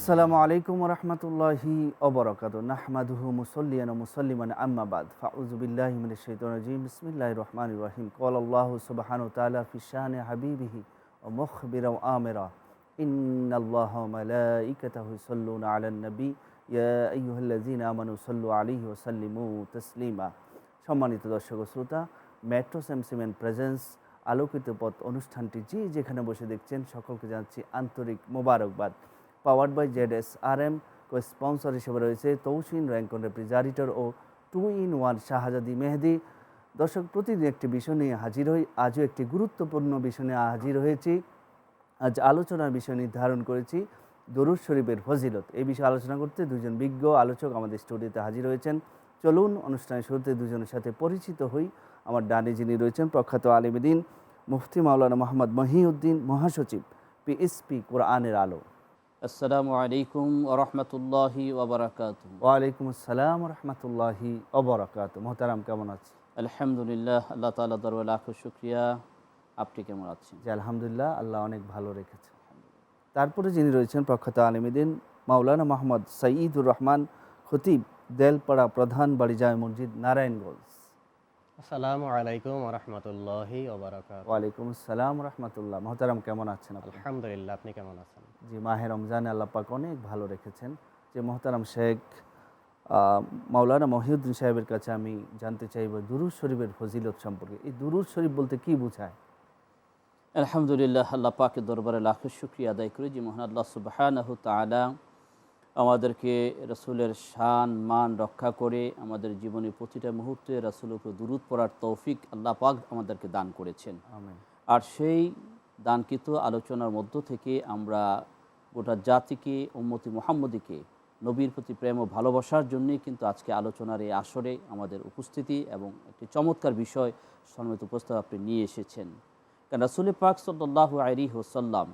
আসসালামু আলাইকুম রহমতুল্লাহি অবরকাত নাহমাদুহু মুসল্লিয়ান মুসল্লিমান আম্মাবাদ ফাউজুবিল্লাহি মিনাশ শাইতানির রাজিম, বিসমিল্লাহির রহমানির রহিম। ক্বাল আল্লাহু সুবহানাহু ওয়া তাআলা ফি শানি হাবিবিহি ওয়া মুখবিরা আমিরা। ইন্নাল্লাহা ওয়া মালাইকাতাহু ইউসাল্লুনা আলান নবী ইয়া আইয়ুহাল্লাযীনা আমানু সাল্লু আলাইহি ওয়া সাল্লিমু তাসলিমা। সম্মানিত দর্শক ও শ্রোতা, মেট্রো সেমসিমেন্ট প্রেজেন্স আলোকিত পথ অনুষ্ঠানটি যে যেখানে বসে দেখছেন সকলকে জানাচ্ছি আন্তরিক মোবারকবাদ। Powered by Z S R M co sponsor হিসেবে রয়েছে তৌসিন Rancon refrigerator O two in one Shahzadi Mehedi. দর্শক, প্রতিদিন একটি বিষয় নিয়ে হাজির হই, আজও একটি গুরুত্বপূর্ণ বিষয় নিয়ে হাজির হয়েছি। আজ আলোচনার বিষয় নির্ধারণ করেছি দরুদ শরীফের ফজিলত। এই বিষয়ে আলোচনা করতে দুজন বিজ্ঞ আলোচক আমাদের স্টুডিওতে হাজির হয়েছেন। চলুন, অনুষ্ঠানের শুরুতে দুজনের সাথে পরিচিত হই। আমার ডানে যিনি রয়েছেন প্রখ্যাত আলিমদিন মুফতি মাওলানা মোহাম্মদ মহিউদ্দিন মহাসচিব, পিএসপি কোরআনের আলো। আসসালামু আলাইকুম রহমতুল্লাহি ওবরাকাত ওয়ালাইকুম আসসালাম রহমতুল্লাহি অবরাকাত মোহতারাম কেমন আছে আলহামদুলিল্লাহ আল্লাহ তালা দরবার লাখ শুক্রিয়া। আপনি কেমন আছেন? জি আলহামদুলিল্লাহ আল্লাহ অনেক ভালো রেখেছে তারপরে যিনি রয়েছেন প্রখ্যাত আলিমদিন মাওলানা মোহাম্মদ সঈদুর রহমান খতিব দেলপাড়া প্রধান বাড়িজায় মসজিদ নারায়ণগঞ্জ। আসসালামু আলাইকুম রহমতুল্লাহি ওবরাকাত ওয়ালাইকুম আসসালাম রহমতুল্লাহ। মোহতারাম কেমন আছেন আপনি? আলহামদুলিল্লাহ আপনি কেমন আছেন? জি মাহে রমজানে আল্লাহ পাক অনেক ভালো রেখেছেন। যে মোহতারাম শেখ মাওলানা মহিউদ্দিন সাহেবের কাছে আমি জানতে চাইব দুরুদ শরীফের ফজিলত সম্পর্কে। এই দুরুদ শরীফ বলতে কি বোঝায়? আলহামদুলিল্লাহ আল্লাহ পাকের দরবারে লাখ শুক্রিয়া আদায় করি। যে মহান আল্লাহ সুবাহানহ তালা আমাদেরকে রসুলের শান মান রক্ষা করে আমাদের জীবনের প্রতিটা মুহূর্তে রসুলের উপর দুরুদ পড়ার তৌফিক আল্লাহ পাক আমাদেরকে দান করেছেন। আর সেই দানকৃত আলোচনার মধ্য থেকে আমরা গোটা জাতিকে, উম্মতি মোহাম্মদীকে, নবীর প্রতি প্রেম ও ভালোবাসার জন্যই কিন্তু আজকে আলোচনার এই আসরে আমাদের উপস্থিতি এবং একটি চমৎকার বিষয় সম্মিত উপস্থাপ আপনি নিয়ে এসেছেন। কারণ রাসুল পাক সাল্লাহ আইরি হোসাল্লাম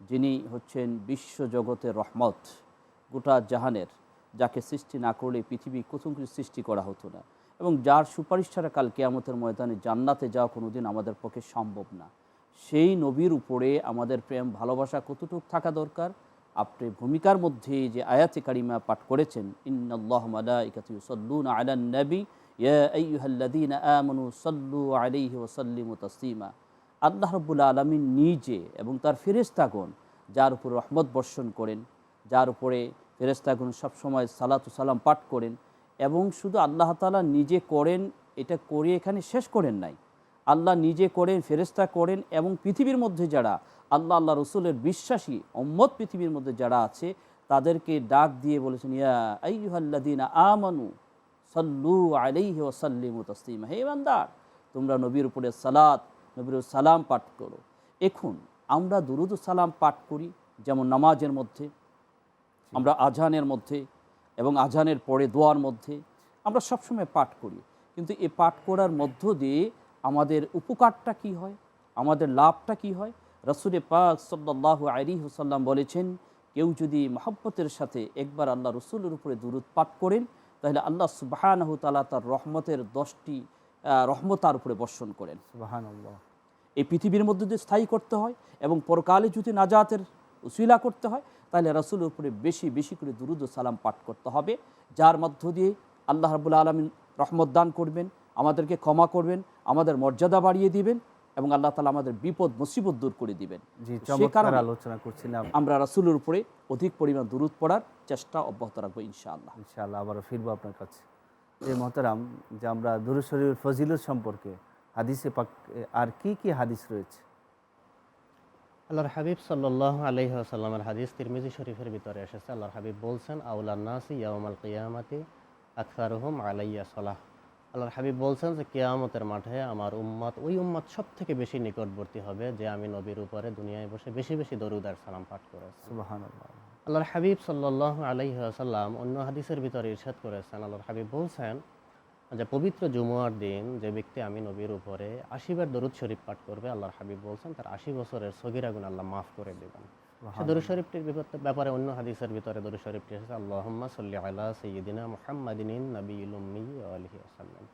যিনি হচ্ছেন বিশ্ব জগতের রহমত, গোটা জাহানের, যাকে সৃষ্টি না করলে পৃথিবী কিছু সৃষ্টি করা হতো না এবং যার সুপারিশ ছাড়া কাল কেয়ামতের ময়দানে জান্নাতে যাওয়া কোনোদিন আমাদের পক্ষে সম্ভব না। সেই নবীর উপরে আমাদের প্রেম, ভালোবাসা কতটুকু থাকা দরকার? আপনি ভূমিকার মধ্যে যে আয়াতে কারিমা পাঠ করেছেন ওয়া আল্লাহ রাব্বুল আলামিন নিজে এবং তার ফেরেশতাগণ যার উপর রহমত বর্ষণ করেন, যার উপরে ফেরেশতাগণ সবসময় সালাতু সালাম পাঠ করেন এবং শুধু আল্লাহ তাআলা নিজে করেন, এটা করে এখানে শেষ করেন নাই। আল্লাহ নিজে করেন ফেরেস্তা করেন এবং পৃথিবীর মধ্যে যারা আল্লাহ আল্লাহ রসুলের বিশ্বাসী অম্মত পৃথিবীর মধ্যে যারা আছে, তাদেরকে ডাক দিয়ে বলেছেন, ইয়া আমানু সাল্লু আলাইহি ওয়াসাল্লিমু তাসলিমা। হে ইমানদার, তোমরা নবীর উপরে সালাত, নবীর সালাম পাঠ করো। এখন আমরা দুরুদ সালাম পাঠ করি, যেমন নামাজের মধ্যে, আমরা আজানের মধ্যে এবং আজানের পরে দোয়ার মধ্যে আমরা সবসময় পাঠ করি। কিন্তু এ পাঠ করার মধ্য দিয়ে আমাদের উপকারটা কি হয়? আমাদের লাভটা কি হয়? রসুলে পাক সাল্লাহ আলী হুসাল্লাম বলেছেন কেউ যদি মহব্বতের সাথে একবার আল্লাহ রসুলের উপরে দূরত পাঠ করেন তাহলে আল্লাহ সুবাহানহ তালা তার রহমতের দশটি রহমত তার উপরে বর্ষণ করেন। এই পৃথিবীর মধ্যে যদি স্থায়ী করতে হয় এবং পরকালে যদি নাজাতের উসিলা করতে হয় তাহলে রাসুলের উপরে বেশি বেশি করে দুরুদ ও সালাম পাঠ করতে হবে। যার মধ্য দিয়ে আল্লাহ রাবুল আলমিন রহমত দান করবেন আমাদেরকে ক্ষমা করবেন আমাদের মর্যাদা বাড়িয়ে দিবেন এবং আল্লাহ তালা আমাদের বিপদ মুসিবত দূর করে দিবেন। সে কারণে আলোচনা করছিলাম। আমরা রাসুলের উপরে অধিক পরিমাণ দুরুদ পড়ার চেষ্টা অব্যাহত রাখব ইনশাআল্লাহ। ইনশাআল্লাহ আবারও ফিরবো আপনার কাছে। যে মোহতারাম যে আমরা দুরুদ শরীফের ফজিলত সম্পর্কে হাদিসে পাক আর কি কি হাদিস রয়েছে? আল্লাহর হাবিব সাল্লাহ আলহি আসাল্লামের হাদিস তিরমিজি শরীফের ভিতরে এসেছে। আল্লাহর হাবিব বলছেন আউলান্নাসি ইয়াউমাল কিয়ামাতি আকসারুহুম আলাইয়া সলাহ। আল্লাহর হাবিব বলছেন যে কেয়ামতের মাঠে আমার উম্মত ওই উম্মত সব থেকে বেশি নিকটবর্তী হবে যে আমি নবীর উপরে দুনিয়ায় বসে বেশি বেশি দরুদ আর সালাম পাঠ করেছি। আল্লাহর হাবিব সাল্লাহ আলাইহি আসাল্লাম অন্য হাদিসের ভিতরে ইরশাদ করেছেন। আল্লাহর হাবিব বলছেন যে পবিত্র জুমুয়ার দিন যে ব্যক্তি আমি নবীর উপরে আশিবার দরুদ শরীফ পাঠ করবে আল্লাহর হাবিব বলছেন তার আশি বছরের সগিরা গুণ আল্লাহ মাফ করে দেবেন। সে দরুদ শরীফটির ব্যাপারে অন্য হাদিসের ভিতরে দরুদ শরীফটি এসেছে, আল্লাহুম্মা সাল্লি আলা সাইয়্যিদিনা মুহাম্মাদিন নবীল উম্মি আলিহি ওয়াসাল্লাম।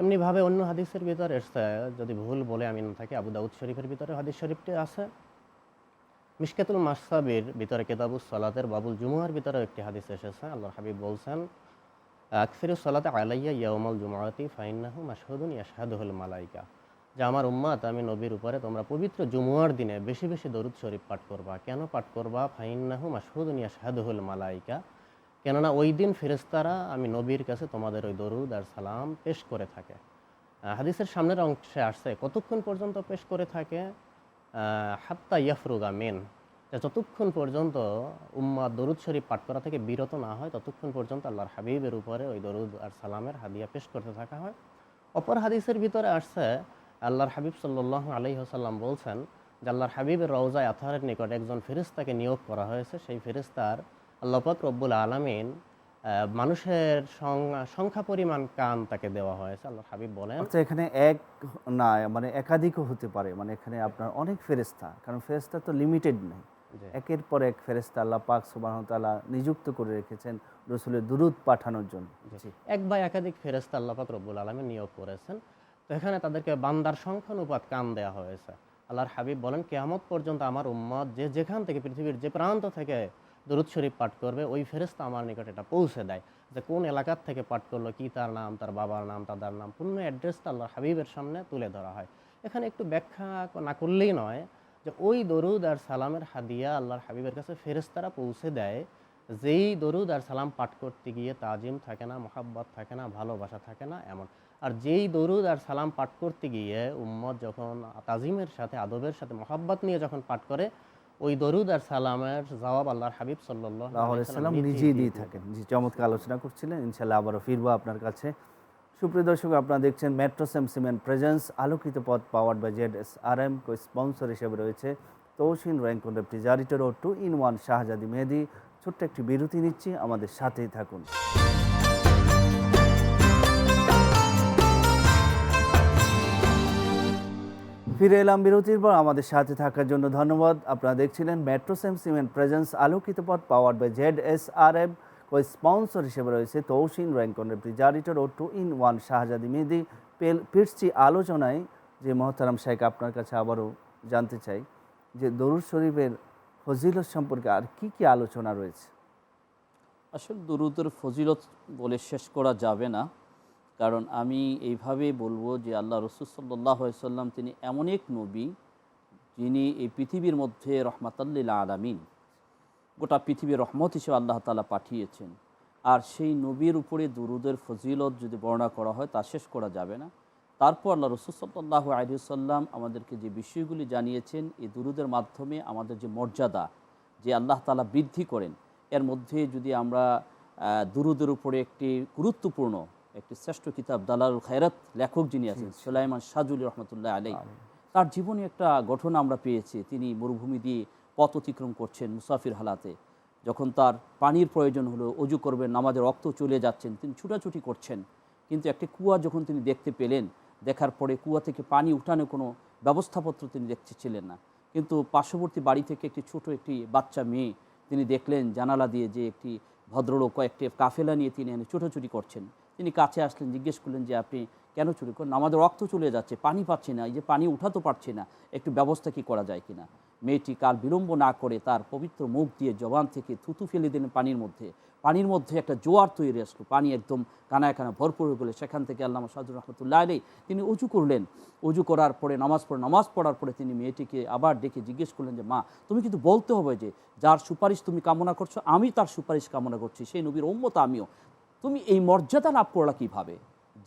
এমনিভাবে অন্য হাদিসের ভিতরে এসেছে, যদি ভুল বলে আমি না থাকি, আবু দাউদ শরীফের ভিতরে হাদিস শরীফটি আছে। মিশকাতুল মাসাবির ভিতরে কেতাবুস সালাতের বাবুল জুমুয়ার ভিতরে একটি হাদিস এসেছে, আল্লাহ হাবিব বলছেন, আকসিরুস সালাতে আলাইয়া ইয়াউমাল জুমাআতি ফাইন্নাহু মাশহুদুন ইয়াশহাদুহুল মালাইকা। যে আমার উম্মাত, আমি নবীর উপরে তোমরা পবিত্র জুমুয়ার দিনে বেশি বেশি দরুদ শরীফ পাঠ করবা। কেন পাঠ করবা? ফাইন্নাহু মাশহুদুন ইয়াশহাদুহুল মালাইকা। কেননা ওই দিন ফেরেস্তারা আমি নবীর কাছে তোমাদের ওই দরুদ আর সালাম পেশ করে থাকে। হাদিসের সামনের অংশে আসছে, কতক্ষণ পর্যন্ত পেশ করে থাকে? হাত্তা ইয়াফরুগা মেন। যতক্ষণ পর্যন্ত উম্মা দরুদ শরীফ পাঠ করা থেকে বিরত না হয়, ততক্ষণ পর্যন্ত আল্লাহর হাবিবের উপরে ওই দরুদ আর সালামের হাদিয়া পেশ করতে থাকা হয়। অপর হাদিসের ভিতরে আসছে আল্লাহর হাবিব সাল্লাহ আলহি হাসাল্লাম বলছেন যে আল্লাহর হাবিবের রওজায় আথারের নিকট একজন ফেরিস্তাকে নিয়োগ করা হয়েছে। সেই ফেরিস্তার আল্লাপাক রব্বুল আলমিন মানুষের সংখ্যা- পরিমাণ কান তাকে দেওয়া হয়েছে। আল্লাহর হাবিব বলেন আচ্ছা এখানে এক না মানে একাধিকও হতে পারে। মানে এখানে আপনার অনেক ফেরেস্তা কারণ ফেরেস্তা তো লিমিটেড নেই। একের পর এক ফেরেস্তা আল্লাহ পাক সুবাহ তাআলা নিযুক্ত করে রেখেছেন রসুলের দুরুদ পাঠানোর জন্য। এক বা একাধিক ফেরেস্তা আল্লাপাক রব্বুল আলমী নিয়োগ করেছেন। এখানে তাদেরকে বান্দার সংখ্যানুপাত কান দেওয়া হয়েছে। আল্লাহর হাবিব বলেন, কেয়ামত পর্যন্ত আমার উম্মত যে যেখান থেকে পৃথিবীর যে প্রান্ত থেকে দরুদ শরীফ পাঠ করবে, ওই ফেরেস্তা আমার নিকট এটা পৌঁছে দেয়। যে কোন এলাকার থেকে পাঠ করল, কি তার নাম, তার বাবার নাম তার নাম, পূর্ণ অ্যাড্রেসটা আল্লাহর হাবিবের সামনে তুলে ধরা হয়। এখানে একটু ব্যাখ্যা না করলেই নয় যে ওই দরুদ আর সালামের হাদিয়া আল্লাহর হাবিবের কাছে ফেরেস্তারা পৌঁছে দেয়। যেই দরুদ আর সালাম পাঠ করতে গিয়ে তাজিম থাকে না, মোহাব্বত থাকে না, ভালোবাসা থাকে না, এমন। আর যেই দরুদ আর সালাম পাঠ করতে গিয়ে উম্মত যখন তাজিমের সাথে আদবের সাথে মোহাব্বত নিয়ে যখন পাঠ করে ওই দরুদ আর সালামের জবাব আল্লাহর হাবিব সাল্লাম নিজেই দিয়ে থাকেন। জি চমৎকার আলোচনা করছিলেন। ইনশাল্লাহ আবারও ফিরবো আপনার কাছে। সুপ্রিয় দর্শক আপনারা দেখছেন মেট্রোসেম সিমেন্ট প্রেজেন্স। আলোকিত পথ power by Z S R M co sponsor হিসেবে রয়েছে তৌসিন র্যাঙ্ক refrigerator O two in one Shahzadi Mehedi. ছোট্ট একটি বিরতি নিচ্ছি। আমাদের সাথেই থাকুন। ফিরে এলাম বিরতির পর আমাদের সাথে থাকার জন্য ধন্যবাদ। আপনারা দেখছিলেন মেট্রো মেট্রোসেম সিমেন্ট প্রেজেন্স আলোকিত পথ powered by Z S R M O sponsor হিসেবে রয়েছে তৌসিন Rancon refrigerator O two in one Shahzadi Mehedi. পেল- ফিরছি আলোচনায়। যে মহতারাম শেখ আপনার কাছে আবারও জানতে চাই যে দরুদ শরীফের ফজিলত সম্পর্কে আর কি কি আলোচনা রয়েছে? আসলে দুরুদের ফজিলত বলে শেষ করা যাবে না। কারণ আমি এইভাবে বলব যে আল্লাহ রসুল সাল্লাহ তিনি এমন এক নবী যিনি এই পৃথিবীর মধ্যে রহমাতাল্লিল আলামিন, গোটা পৃথিবীর রহমত হিসেবে আল্লাহ তালা পাঠিয়েছেন। আর সেই নবীর উপরে দুরুদের ফজিলত যদি বর্ণনা করা হয় তা শেষ করা যাবে না। তারপর আল্লাহ রসুল সাল্লাহ আলিয়াল্লাম আমাদেরকে যে বিষয়গুলি জানিয়েছেন, এই দুরুদের মাধ্যমে আমাদের যে মর্যাদা যে আল্লাহ তালা বৃদ্ধি করেন, এর মধ্যে যদি আমরা দুরুদের উপরে একটি গুরুত্বপূর্ণ একটি শ্রেষ্ঠ কিতাব দালাল খায়রাত লেখক যিনি আছেন সুলাইমান সাজুল রহমতুল্লাহ আলাই তার জীবনে একটা ঘটনা আমরা পেয়েছি তিনি মরুভূমি দিয়ে পথ অতিক্রম করছেন মুসাফির হালাতে। যখন তার পানির প্রয়োজন হলো অজু করবেন নামাজের রক্ত চলে যাচ্ছেন তিনি ছুটাছুটি করছেন। কিন্তু একটি কুয়া যখন তিনি দেখতে পেলেন দেখার পরে কুয়া থেকে পানি উঠানো কোনো ব্যবস্থাপত্র তিনি দেখতেছিলেন না। কিন্তু পার্শ্ববর্তী বাড়ি থেকে একটি ছোট একটি বাচ্চা মেয়ে তিনি দেখলেন জানালা দিয়ে যে একটি ভদ্রলোক কয়েকটি কাফেলা নিয়ে তিনি এনে ছুটোছুটি করছেন। তিনি কাছে আসলেন, জিজ্ঞেস করলেন যে আপনি কেন চুরি করেন আমাদের রক্ত চলে যাচ্ছে, পানি পাচ্ছি না, এই যে পানি উঠাতে পারছি না, একটু ব্যবস্থা কি করা যায় কিনা? মেয়েটি কাল বিলম্ব না করে তার পবিত্র মুখ দিয়ে জবান থেকে থুতু ফেলে দিলেন পানির মধ্যে। পানির মধ্যে একটা জোয়ার তৈরি আসলো, পানি একদম কানায় কানা ভরপুর হয়ে গেলে। সেখান থেকে আল্লাহ সাজুর রহমতুল্লাহ আলী তিনি উঁচু করলেন। উজু করার পরে, নামাজ পড়ে, নামাজ পড়ার পরে তিনি মেয়েটিকে আবার ডেকে জিজ্ঞেস করলেন যে, মা, তুমি কিন্তু বলতে হবে যে, যার সুপারিশ তুমি কামনা করছ, আমি তার সুপারিশ কামনা করছি, সেই নবীর ওম্মত আমিও। তুমি এই মর্যাদা লাভ করলা কীভাবে?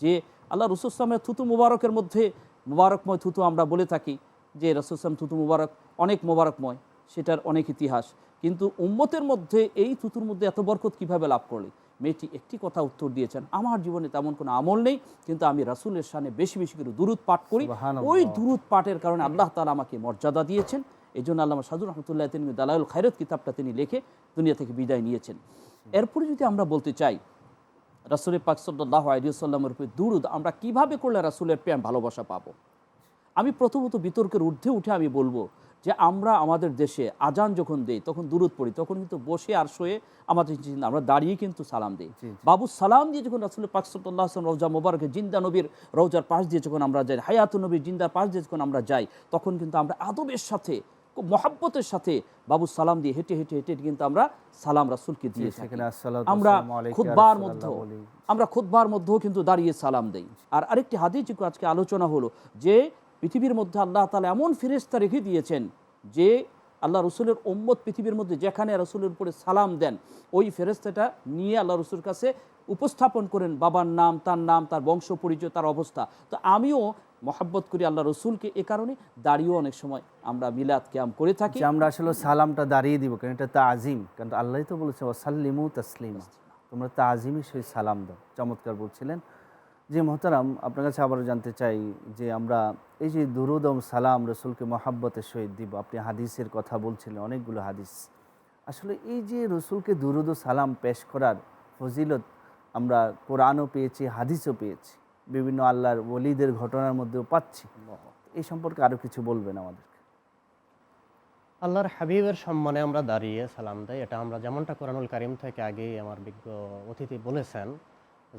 যে আল্লাহ রসুলামের থুতু মুবারকের মধ্যে মুবারকময় থুতু আমরা বলে থাকি যে রসুলাম থুতু মুবারক অনেক মোবারকময় সেটার অনেক ইতিহাস। কিন্তু উম্মতের মধ্যে এই থুতুর মধ্যে এত বরকত কীভাবে লাভ করলে? মেয়েটি একটি কথা উত্তর দিয়েছেন আমার জীবনে তেমন কোনো আমল নেই কিন্তু আমি রাসুলের সামনে বেশি বেশি করে দুরুদ পাঠ করি। ওই দুরুদ পাঠের কারণে আল্লাহ তালা আমাকে মর্যাদা দিয়েছেন। এই জন্য আল্লাহ সাজুর রহমতুল্লাহ তিনি দালাউল খায়রত কিতাবটা তিনি লিখে দুনিয়া থেকে বিদায় নিয়েছেন। এরপরে যদি আমরা বলতে চাই রাসুলের পাক সাল্লাহ আলিয়াল্লামের উপরে দুরুদ আমরা কীভাবে করলে রাসুলের প্রেম ভালোবাসা পাবো আমি প্রথমত বিতর্কের ঊর্ধ্বে উঠে আমি বলব যে আমরা আমাদের দেশে আজান যখন দেই তখন দূরত পড়ি তখন কিন্তু বসে আর শোয়ে আমাদের আমরা দাঁড়িয়ে কিন্তু সালাম দিই। বাবু সালাম দিয়ে যখন রাসুল পাকসুল্লাহ রৌজা মোবারকে জিন্দা নবীর রৌজার পাশ দিয়ে যখন আমরা যাই হায়াত নবীর জিন্দার পাশ দিয়ে যখন আমরা যাই তখন কিন্তু আমরা আদবের সাথে মহাব্বতের সাথে বাবু সালাম দিয়ে হেঁটে হেঁটে হেঁটে কিন্তু আমরা সালাম রাসুলকে দিয়ে থাকি। আমরা রাসূলাল্লাহ মধ্যে আমরা খুতবার মধ্যেও কিন্তু দাঁড়িয়ে সালাম দেই। আর আরেকটি হাদিস আজকে আলোচনা হলো যে পৃথিবীর মধ্যে আল্লাহ তালা এমন ফেরেস্তা রেখে দিয়েছেন যে আল্লাহ রসুলের ওম্মত পৃথিবীর মধ্যে যেখানে রসুলের উপরে সালাম দেন ওই ফেরেস্তাটা নিয়ে আল্লাহ রসুলের কাছে উপস্থাপন করেন। বাবার নাম তার নাম তার বংশ পরিচয় তার অবস্থা। তো আমিও মহাব্বত করি আল্লাহ রসুলকে এ কারণে দাঁড়িয়েও অনেক সময় আমরা মিলাদ ক্যাম করে থাকি। আমরা আসলে সালামটা দাঁড়িয়ে দিব, কারণ এটা তাজিম। কারণ আল্লাহ তো বলেছে, ওয়াসাল্লিমু তাসলিমা। তোমরা তাজিমই সেই সালাম দাও। চমৎকার বলছিলেন। যে মোহতারাম, আপনার কাছে আবারও জানতে চাই যে আমরা এই যে দুরুদম সালাম রসুলকে মহাব্বতের সহিত দিব, আপনি হাদিসের কথা বলছিলেন, অনেকগুলো হাদিস। আসলে এই যে রসুলকে দুরুদ সালাম পেশ করার ফজিলত আমরা কোরআনও পেয়েছি, হাদিসও পেয়েছি। বিভিন্ন আল্লাহর ওলিদের ঘটনার মধ্যেও পাচ্ছি। এই সম্পর্কে আরও কিছু বলবেন আমাদেরকে আল্লাহর হাবিবের সম্মানে আমরা দাঁড়িয়ে সালাম দেয় এটা আমরা যেমনটা কোরআনুল কারিম থেকে আগেই আমার বিজ্ঞ অতিথি বলেছেন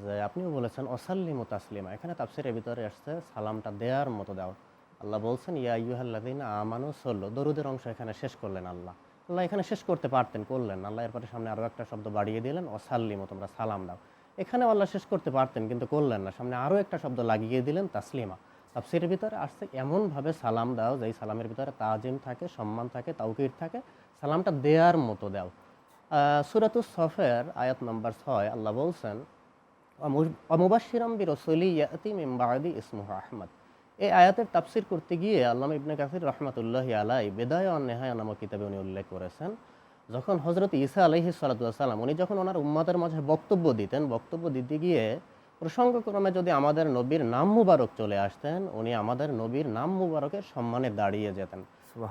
যে, আপনিও বলেছেন অসাল্লিম তাসলিমা। এখানে তাফসিরের ভিতরে আসছে, সালামটা দেওয়ার মতো দাও আল্লাহ বলছেন, ইয়া ইউহাল্লাদিন আমানু সল্লো। দরুদের অংশ এখানে শেষ করলেন আল্লাহ। আল্লাহ এখানে শেষ করতে পারতেন, করলেন আল্লাহ এরপরে সামনে আরও একটা শব্দ বাড়িয়ে দিলেন অসাল্লিমো তোমরা সালাম দাও। এখানে আল্লাহ শেষ করতে পারতেন, কিন্তু করলেন না। সামনে আরও একটা শব্দ লাগিয়ে দিলেন, তাসলিমা। তাফসিরের ভিতরে আসছে এমনভাবে সালাম দাও, যেই সালামের ভিতরে তাজিম থাকে, সম্মান থাকে তাউকির থাকে, সালামটা দেয়ার মতো দাও। সুরাতুস সফের আয়াত নম্বর ছয়, আল্লাহ বলছেন অমুবাসিরাম বি রসলি ইয়াতি মিমবাদি ইসমুহ আহমদ এই আয়াতের তাফসির করতে গিয়ে আল্লাহ ইবনে কাসির রহমতুল্লাহ আলাই বেদায় অন নেহায় নামক কিতাবে উনি উল্লেখ করেছেন যখন হজরত ঈসা আলহি সালাতাম উনি যখন ওনার উম্মাদের মাঝে বক্তব্য দিতেন বক্তব্য দিতে গিয়ে প্রসঙ্গক্রমে যদি আমাদের নবীর নাম মুবারক চলে আসতেন উনি আমাদের নবীর নাম মুবারকের সম্মানে দাঁড়িয়ে যেতেন।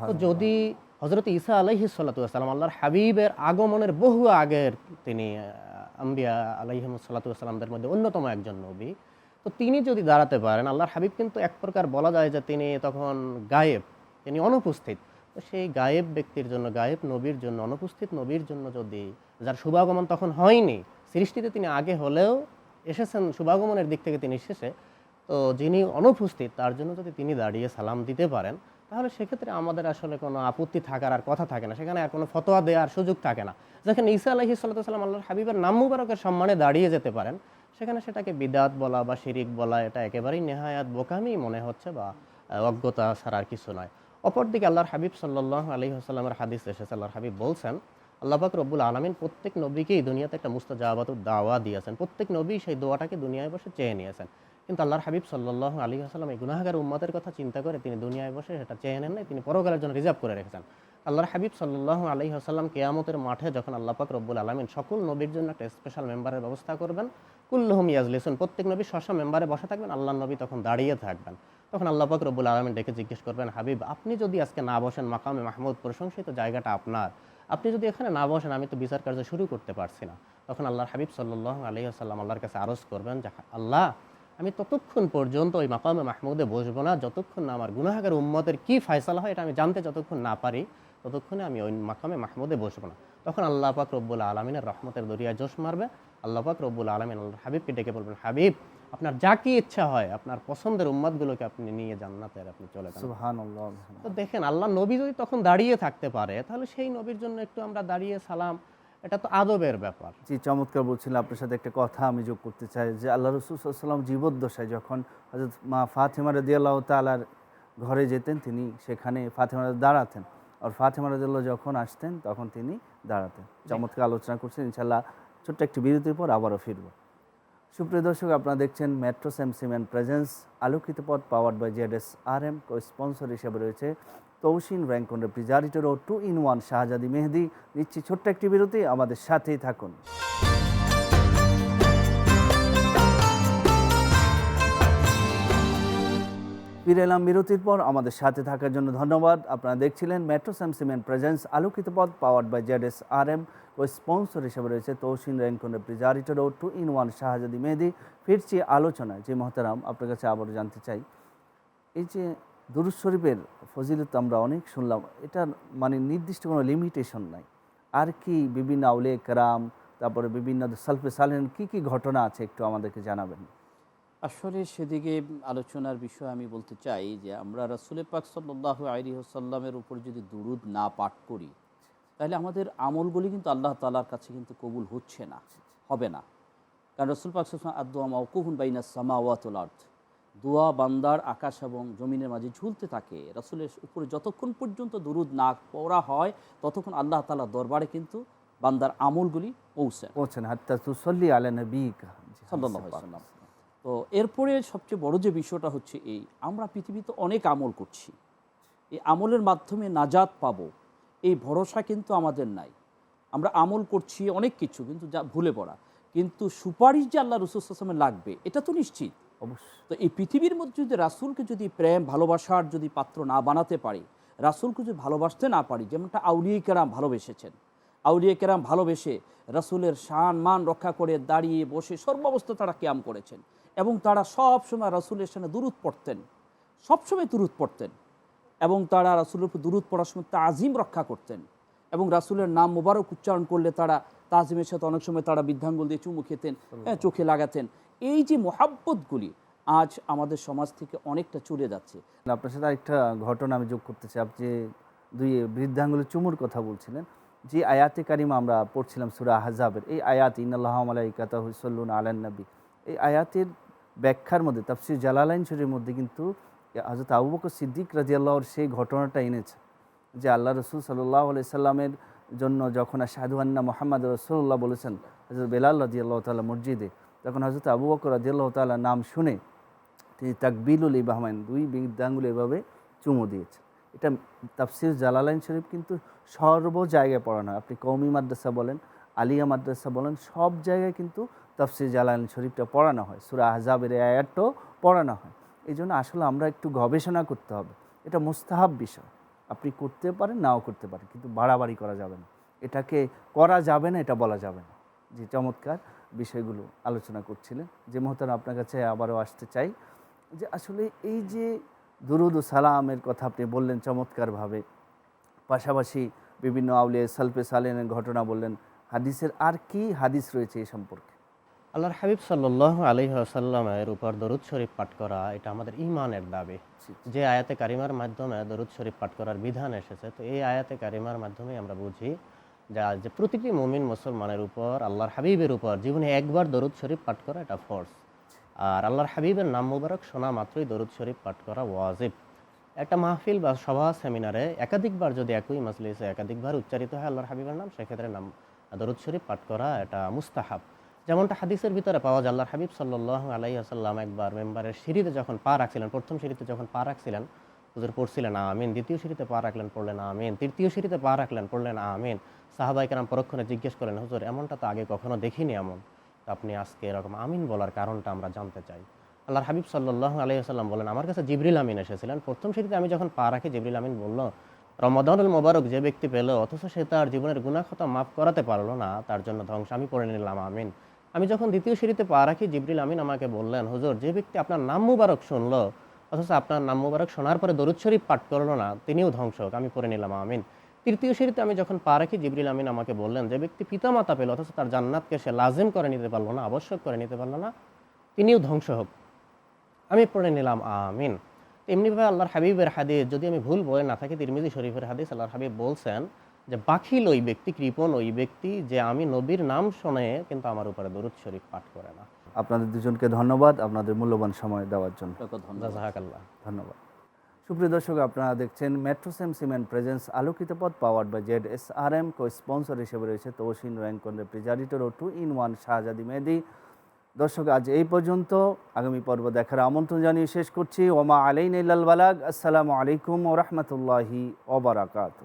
তো যদি হজরত ঈসা আলহি সাল্লাতাম আল্লাহর হাবিবের আগমনের বহু আগের তিনি আম্বিয়া আলহিম সাল্লাতামদের মধ্যে অন্যতম একজন নবী তো তিনি যদি দাঁড়াতে পারেন আল্লাহর হাবিব কিন্তু এক প্রকার বলা যায় যে তিনি তখন গায়েব তিনি অনুপস্থিত। তো সেই গায়েব ব্যক্তির জন্য, গায়েব নবীর জন্য, অনুপস্থিত নবীর জন্য যদি যার শুভাগমন তখন হয়নি, সৃষ্টিতে তিনি আগে হলেও এসেছেন, শুভাগমনের দিক থেকে তিনি শেষে তো যিনি অনুপস্থিত তার জন্য যদি তিনি দাঁড়িয়ে সালাম দিতে পারেন, তাহলে সেক্ষেত্রে আমাদের আসলে কোনো আপত্তি থাকার আর কথা থাকে না। সেখানে আর কোনো ফতোয়া দেওয়ার সুযোগ থাকে না। যেখানে ঈসা আলহি সাল্লাম আল্লাহর হাবিবের নাম মুবারকের সম্মানে দাঁড়িয়ে যেতে পারেন, সেখানে সেটাকে বিদাত বলা বা শিরিক বলা, এটা একেবারেই নেহায়াত বোকামি মনে হচ্ছে বা অজ্ঞতা ছাড়া আর কিছু নয়। অপরদিকে আল্লাহর হাবিব সাল্লাহ আলহি আসাল্লামের হাদিস এসেছে, আল্লাহর হাবিব বলছেন, আল্লাহ পাক রব্বুল আলমিন প্রত্যেক নবীকেই দুনিয়াতে একটা মুস্তাজাবাত দাওয়া দিয়েছেন। প্রত্যেক নবী সেই দোয়াটাকে দুনিয়ায় বসে চেয়ে নিয়েছেন। কিন্তু আল্লাহর হাবিব সাল্লাহ আলী আসসালাম এই গুনাহাগার উম্মাদের কথা চিন্তা করে তিনি দুনিয়ায় বসে সেটা চেয়ে নেন তিনি পরকালের জন্য রিজার্ভ করে রেখেছেন। আল্লাহর হাবিব সাল্লাহ আলী আসাল্লাম কেয়ামতের মাঠে যখন আল্লাহ পাক রব্বুল আলমিন সকল নবীর জন্য একটা স্পেশাল মেম্বারের ব্যবস্থা করবেন, কুল্লুহম ইয়াজলিসুন, প্রত্যেক নবী শশা মেম্বারে বসে থাকবেন আল্লাহ নবী তখন দাঁড়িয়ে থাকবেন। তখন আল্লাহ পাক রব্বুল আলমিন ডেকে জিজ্ঞেস করবেন, হাবিব, আপনি যদি আজকে না বসেন মাকামে মাহমুদ প্রশংসিত জায়গাটা আপনার। আপনি যদি এখানে না বসেন, আমি তো বিচার কার্য শুরু করতে পারছি না। তখন আল্লাহর হাবিব সাল্লাহ আলহি আসাল্লাম আল্লাহর কাছে আরজ করবেন যে, আল্লাহ, আমি ততক্ষণ পর্যন্ত ওই মাকামে মাহমুদে বসবো না। যতক্ষণ না আমার গুনাহাগার উম্মতের কী ফয়সালা হয়, এটা আমি জানতে যতক্ষণ না পারি, ততক্ষণে আমি ওই মাকামে মাহমুদে বসবো না। তখন আল্লাহ পাক রব্বুল আলমিনের রহমতের দরিয়া জোশ মারবে। আল্লাহ পাক রব্বুল আলমিন আল্লাহ হাবিবকে ডেকে বলবেন, হাবিব আপনার যা কি ইচ্ছা হয় আপনার পছন্দের উম্মতগুলোকে আপনি নিয়ে জান্নাতের আপনি চলে যান। সুবহানাল্লাহ তো দেখেন আল্লাহ নবী যদি তখন দাঁড়িয়ে থাকতে পারে তাহলে সেই নবীর জন্য একটু আমরা দাঁড়িয়ে সালাম এটা তো আদবের ব্যাপার। জি চমৎকার বলছিলেন আপনার সাথে একটা কথা আমি যোগ করতে চাই যে আল্লাহ রসুল সাল্লাম জীবদ্দশায় যখন হজরত মা ফাতেমা রদিয়াল্লাহ তালার ঘরে যেতেন তিনি সেখানে ফাতেমা দাঁড়াতেন। আর ফাতেমা রদিয়াল্লাহ যখন আসতেন তখন তিনি দাঁড়াতেন। চমৎকার আলোচনা করছেন ইনশাল্লাহ ছোট্ট একটি বিরতির পর আবারও ফিরব। সুপ্রিয় দর্শক, আপনারা দেখছেন মেট্রো স্যাম সিমেন্ট প্রেজেন্স আলোকিত পথ power by Z S R M sponsor হিসেবে রয়েছে তৌসিন Rancon refrigerator O two in one Shahzadi Mehedi. নিচ্ছি ছোট্ট একটি বিরতি, আমাদের সাথেই থাকুন। ফিরে এলাম বিরতির পর আমাদের সাথে থাকার জন্য ধন্যবাদ। আপনারা দেখছিলেন মেট্রো স্যাম সিমেন্ট প্রেজেন্স আলোকিত পথ powered by Z S R M O sponsor হিসেবে রয়েছে তৌসিন Rancon refrigerator O two in one Shahzadi Mehedi. ফিরছি আলোচনায়। যে মহতারাম, আপনার কাছে আবারও জানতে চাই। এই যে দুরুজ শরীফের ফজিলত আমরা অনেক শুনলাম, এটার মানে নির্দিষ্ট কোনো লিমিটেশন নাই। আর কি বিভিন্ন আউলে কেরাম তারপরে বিভিন্ন সালফে সালেন কি কি ঘটনা আছে একটু আমাদেরকে জানাবেন? আসলে সেদিকে আলোচনার বিষয় আমি বলতে চাই যে আমরা রাসুল পাক সাল্লাহ আলী সাল্লামের উপর যদি দুরুদ না পাঠ করি তাহলে আমাদের আমলগুলি কিন্তু আল্লাহ তালার কাছে কিন্তু কবুল হচ্ছে না হবে না। কারণ রসুল পাক আদোয়া মাউকুহুন বাইনা সামাওয়াতুল আর্থ দোয়া বান্দার আকাশ এবং জমিনের মাঝে ঝুলতে থাকে। রাসুলের উপরে যতক্ষণ পর্যন্ত দুরুদ না পড়া হয় ততক্ষণ আল্লাহ তালা দরবারে কিন্তু বান্দার আমলগুলি পৌঁছে পৌঁছেন হাত্তা তুসল্লি আলা নবীকা। সাল্লাল্লাহু সাল্লাম। তো এরপরে সবচেয়ে বড় যে বিষয়টা হচ্ছে এই আমরা পৃথিবীতে অনেক আমল করছি। এই আমলের মাধ্যমে নাজাত পাবো। এই ভরসা কিন্তু আমাদের নাই। আমরা আমল করছি অনেক কিছু কিন্তু যা ভুলে পড়া। কিন্তু সুপারিশ যে আল্লাহ রসুলামের লাগবে এটা তো নিশ্চিত। অবশ্যই। তো এই পৃথিবীর মধ্যে যদি রাসুলকে যদি প্রেম ভালোবাসার যদি পাত্র না বানাতে পারি রাসুলকে যদি ভালোবাসতে না পারি যেমনটা আউলিয়া কেরাম ভালোবেসেছেন। আউলিয়া কেরাম ভালোবেসে রাসুলের শান মান রক্ষা করে দাঁড়িয়ে বসে সর্বাবস্থা তারা ক্যাম করেছেন। এবং তারা সব সময় রাসুলের সামনে দূরত পড়তেন সবসময় দূরত পড়তেন এবং তারা রাসুলের উপর দূরত পড়ার সময় তাজিম রক্ষা করতেন এবং রাসুলের নাম মোবারক উচ্চারণ করলে তারা তাজিমের সাথে অনেক সময় তারা বৃদ্ধাঙ্গুল দিয়ে চুমু খেতেন হ্যাঁ, চোখে লাগাতেন। এই যে মোহাব্বতগুলি আজ আমাদের সমাজ থেকে অনেকটা চলে যাচ্ছে। আপনার সাথে আরেকটা ঘটনা আমি যোগ করতে চাই। আপনি যে দুই বৃদ্ধাঙ্গুলের চুমুর কথা বলছিলেন। যে আয়াতে কারিমা আমরা পড়ছিলাম সুরা আহজাবের এই আয়াত ইনাল্লাহ আলাইকাতা হুসল্লুন আলান নবী এই আয়াতের ব্যাখ্যার মধ্যে, তাফসির জালালাইন শরীর মধ্যে কিন্তু হজরত আবু বকর সিদ্দিক রাজিয়াল্লাহর সেই ঘটনাটা এনেছে যে আল্লাহ রসুল সাল্লাহ সাল্লামের জন্য যখন শাহাদুয়ান্না মোহাম্মদ রসুল্লাহ বলেছেন হজরত বেলাল রাজিয়াল্লাহ তাল্লাহ মসজিদে, তখন হজরত আবু বকর রাজিয়াল্লাহ তাল্লাহ নাম শুনে তিনি তাকবিলুল ইবাহমান দুই বৃদ্ধাঙ্গুল এভাবে চুমু দিয়েছে। এটা তাফসির জালালাইন শরীফ কিন্তু সর্ব জায়গায় পড়ানো হয়। আপনি কৌমি মাদ্রাসা বলেন, আলিয়া মাদ্রাসা বলেন, সব জায়গায় কিন্তু তাফসির জালালাইন শরীফটা পড়ানো হয়, সুরা আহজাবের আয়াতটাও পড়ানো হয়। এই জন্য আসলে আমরা একটু গবেষণা করতে হবে। এটা মুস্তাহাব বিষয়। আপনি করতে পারেন, নাও করতে পারেন, কিন্তু বাড়াবাড়ি করা যাবে না। এটাকে করা যাবে না, এটা বলা যাবে না। যে চমৎকার বিষয়গুলো আলোচনা করছিলেন। যে মহতারা আপনার কাছে আবারও আসতে চাই যে আসলে এই যে দুরুদ সালামের কথা আপনি বললেন চমৎকারভাবে, পাশাপাশি বিভিন্ন আউলিয়া সালফে সালেনের ঘটনা বললেন, হাদিসের আর কি হাদিস রয়েছে এই সম্পর্কে? আল্লাহর হাবিব সাল্লাহ আলহি আসাল্লামের উপর দরুদ শরীফ পাঠ করা, এটা আমাদের ইমানের দাবি। যে আয়াতে কারিমার মাধ্যমে দরুদ শরীফ পাঠ করার বিধান এসেছে, তো এই আয়াতে কারিমার মাধ্যমে আমরা বুঝি যে যে প্রতিটি মুমিন মুসলমানের উপর, আল্লাহর হাবিবের উপর জীবনে একবার দরুদ শরীফ পাঠ করা এটা ফর্স আর আল্লাহর হাবিবের নাম মুবারক শোনা মাত্রই দরুদ শরীফ পাঠ করা ওয়াজিব। একটা মাহফিল বা সভা, সেমিনারে একাধিকবার যদি একই মাজলিসে একাধিকবার উচ্চারিত হয় আল্লাহর হাবিবের নাম, সেক্ষেত্রে নাম, দরুদ শরীফ পাঠ করা এটা মুস্তাহাব। যেমনটা হাদিসের ভিতরে পাওয়া যায়, আল্লাহর হাবিব সাল্লাহ আলাই আসাল্লাম একবার মেম্বারের সিঁড়িতে যখন পা রাখছিলেন, প্রথম সিঁড়িতে যখন পা রাখছিলেন, হুজুর পড়ছিলেন, আমিন। দ্বিতীয় সিঁড়িতে পা রাখলেন, পড়লেন, আমিন। তৃতীয় সিঁড়িতে পা রাখলেন, পড়লেন, আমিন। সাহাবাই কেরাম পরক্ষণে জিজ্ঞেস করেন হুজুর, এমনটা তো আগে কখনো দেখিনি এমন? আপনি আজকে এরকম আমিন বলার কারণটা আমরা জানতে চাই। আল্লাহর হাবিব সাল্লাহ আলাই আসাল্লাম বলেন, আমার কাছে জিবরিল আমিন এসেছিলেন। প্রথম সিঁড়িতে আমি যখন পা রাখি, জিবরিল আমিন বলল, রমাদানুল মোবারক যে ব্যক্তি পেল, অথচ সে তার জীবনের গুণাখতা মাফ করাতে পারল না, তার জন্য ধ্বংস, আমি পড়ে নিলাম, আমিন। আমি যখন দ্বিতীয় সিঁড়িতে পা রাখি, জিবরিল আমিন আমাকে বললেন, হুজুর, যে ব্যক্তি আপনার নাম মুবারক শুনলো, অথচ আপনার নাম মুবারক শোনার পরে দরুদ শরীফ পাঠ করল না, তিনিও ধ্বংস হোক, আমি পড়ে নিলাম, আমিন। তৃতীয় সিঁড়িতে আমি যখন পা রাখি, জিবরিল আমিন আমাকে বললেন, যে ব্যক্তি পিতামাতা পেল, অথচ তার জান্নাতকে সে লাজিম করে নিতে পারল না, আবশ্যক করে নিতে পারল না, তিনিও ধ্বংস হোক, আমি পড়ে নিলাম, আমিন। এমনিভাবে আল্লাহর হাবিবের হাদিস, যদি আমি ভুল বলে না থাকি, তিরমিজি শরীফের হাদিস আল্লাহর হাবিব বলছেন যে বাখিল ওই ব্যক্তি কৃপণ ওই ব্যক্তি যে আমি নবীর নাম শোনে কিন্তু আমার উপরে দরুদ শরীফ পাঠ করে না। আপনাদের দুজনকে ধন্যবাদ আপনাদের মূল্যবান সময় দেওয়ার জন্য। ধন্যবাদ। সুপ্রিয় দর্শক আপনারা দেখছেন মেট্রোসেম সিমেন্ট প্রেজেন্স আলোকিত পথ powered by Z S R M co sponsor হিসেবে রয়েছে তৌসিন Rancon refrigerator O two in one Shahzadi Mehedi. দর্শক আজ এই পর্যন্ত আগামী পর্ব দেখার আমন্ত্রণ জানিয়ে শেষ করছি। ওমা আলাইন ইল্লাল বালাগ। আসসালামু আলাইকুম ও রহমতুল্লাহি ওবরাকাত